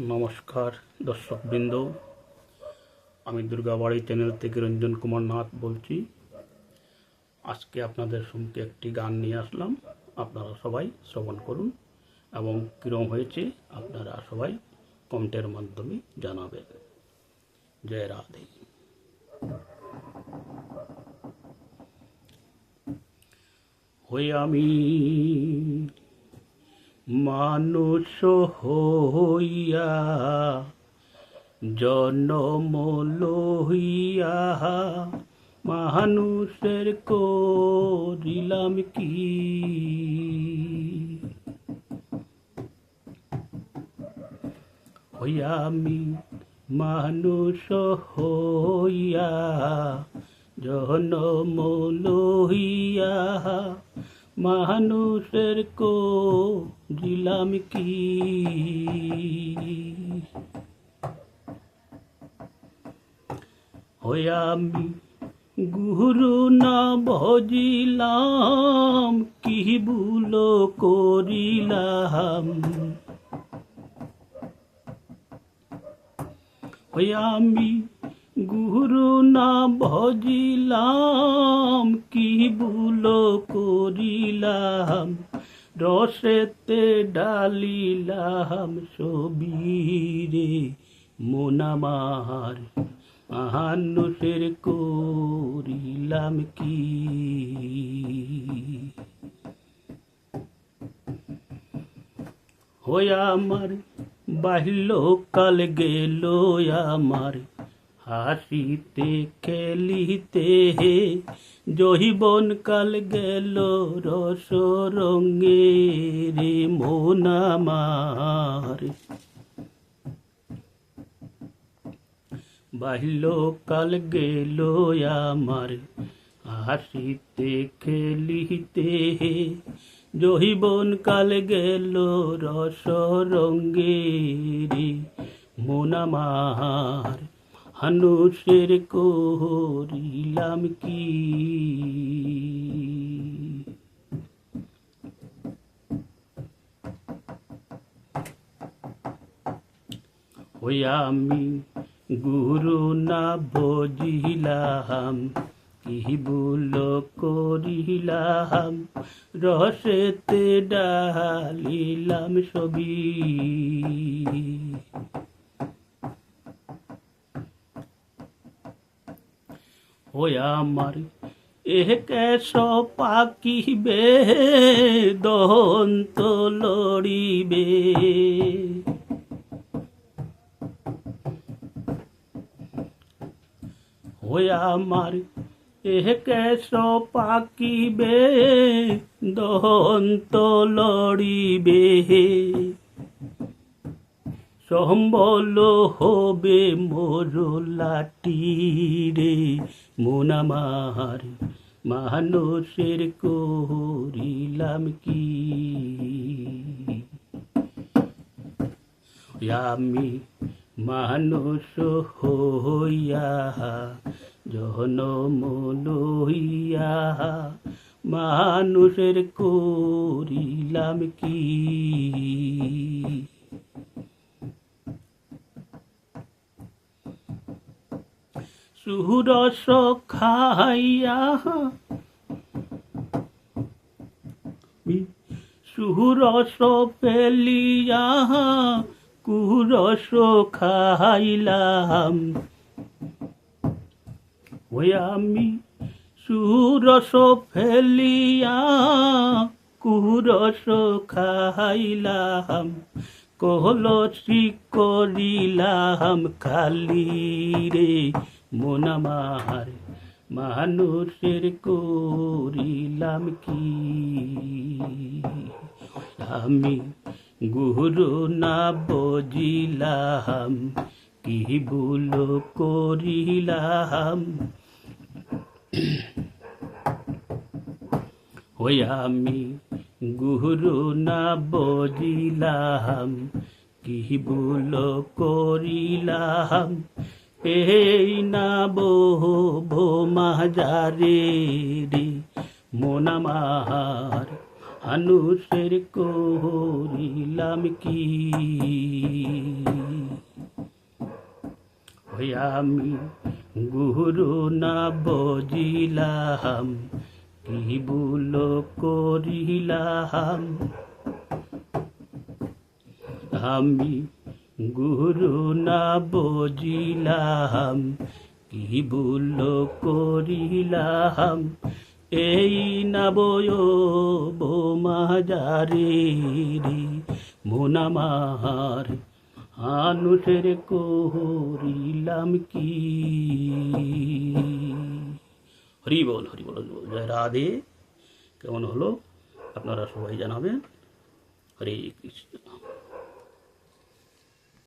নমস্কার, দর্শকবৃন্দ। আমি দুর্গাবাড়ি চ্যানেল থেকে রঞ্জন কুমার নাথ বলছি। আজকে আপনাদের সম্মুখে একটি গান নিয়ে আসলাম। আপনারা সবাই শ্রবণ করুন এবং কীরম হয়েছে আপনারা সবাই কমেন্টের মাধ্যমে জানাবেন। জয় রাধে। হয়ে আমি মানুষ হইয়া জনম লইয়া মানুষের করিলাম কি? আমি মানুষ হইয়া জনম লইয়া মানুষের কো দিলাম কি? আমি গুরু না ভজিলাম কি ভুল করিলাম? আমি গুরু না ভজিলাম, কি ভুল করিলাম? রসেতে ডালিলাম সবিরে মোনামার মানুষের করিলাম কি? হয়ে আমার বাহিল কাল গেল আমার হাসিতে খেলিতে হে জহিবন কাল গেল রস রঙে রে মন আমার। বাহিল কাল গেল আমার হাসিতে খেলিতে হে জহিবন কাল গেল রস রঙ্গেরি মোনামার হানুষের করিলাম কি? ওই আমি গুরু না বজিলাম কি ভুল করিলাম রসেতে ডালিলাম ছবি। আমার এহ কেশ পাকিবে দন্ত লড়িবে আমার এহ কেশ পাকিবে দন্ত লড়িবে সম্বল হবে মোর লাটি রে। মোনামার মানুষের করিলাম কি? আমি মানুষ হইয়া, জনম লইয়া, মানুষের করিলাম কি? সুরস খাইয়া সুরস পেলিয়া কুরস খাইলাম ওই আমি সুরস ফেলিয়া কুরস খাইলাম কলসি করিলাম খালি রে। মোনামার মানুষের করিলাম কি? আমি গুরু না বজিলাম, কি ভুল করিলাম? ওই আমি গুরু না বজিলাম, কি ভুল করিলাম? এই না বো মাজারে রে মোনামার মানুষের করিলাম কি? ওই আমি গুরু না বজিলাম, কি ভুল করিলাম? আমি গুরু না বজিলাম কি ভুল করিলাম? এই না বয় বোমাজারে মোনামার আনুষের করিলাম কি? হরি বল হরি বল, জয় রাধে। কেমন হলো? আপনারা সবাই জানাবেন। হরে কৃষ্ণ।